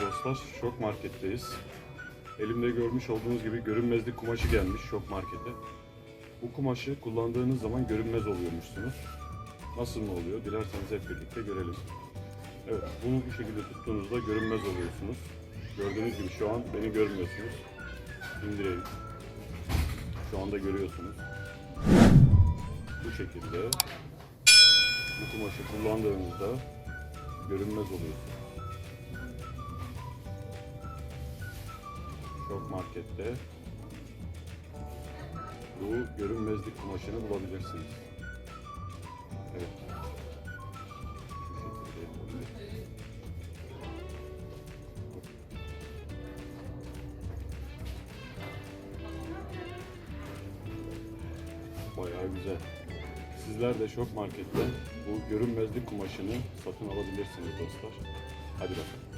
dostlar. Şok marketteyiz. Elimde görmüş olduğunuz gibi görünmezlik kumaşı gelmiş şok markete. Bu kumaşı kullandığınız zaman görünmez oluyormuşsunuz. Nasıl mı oluyor? Dilerseniz hep birlikte görelim. Evet, bunu bu şekilde tuttuğunuzda görünmez oluyorsunuz. Gördüğünüz gibi şu an beni görmüyorsunuz. İndireyim. Şu anda görüyorsunuz. Bu şekilde bu kumaşı kullandığınızda görünmez oluyorsunuz. Şok markette bu görünmezlik kumaşını bulabilirsiniz. Evet. Bayağı güzel. Sizler de Şok Market'ten bu görünmezlik kumaşını satın alabilirsiniz dostlar. Hadi bakalım.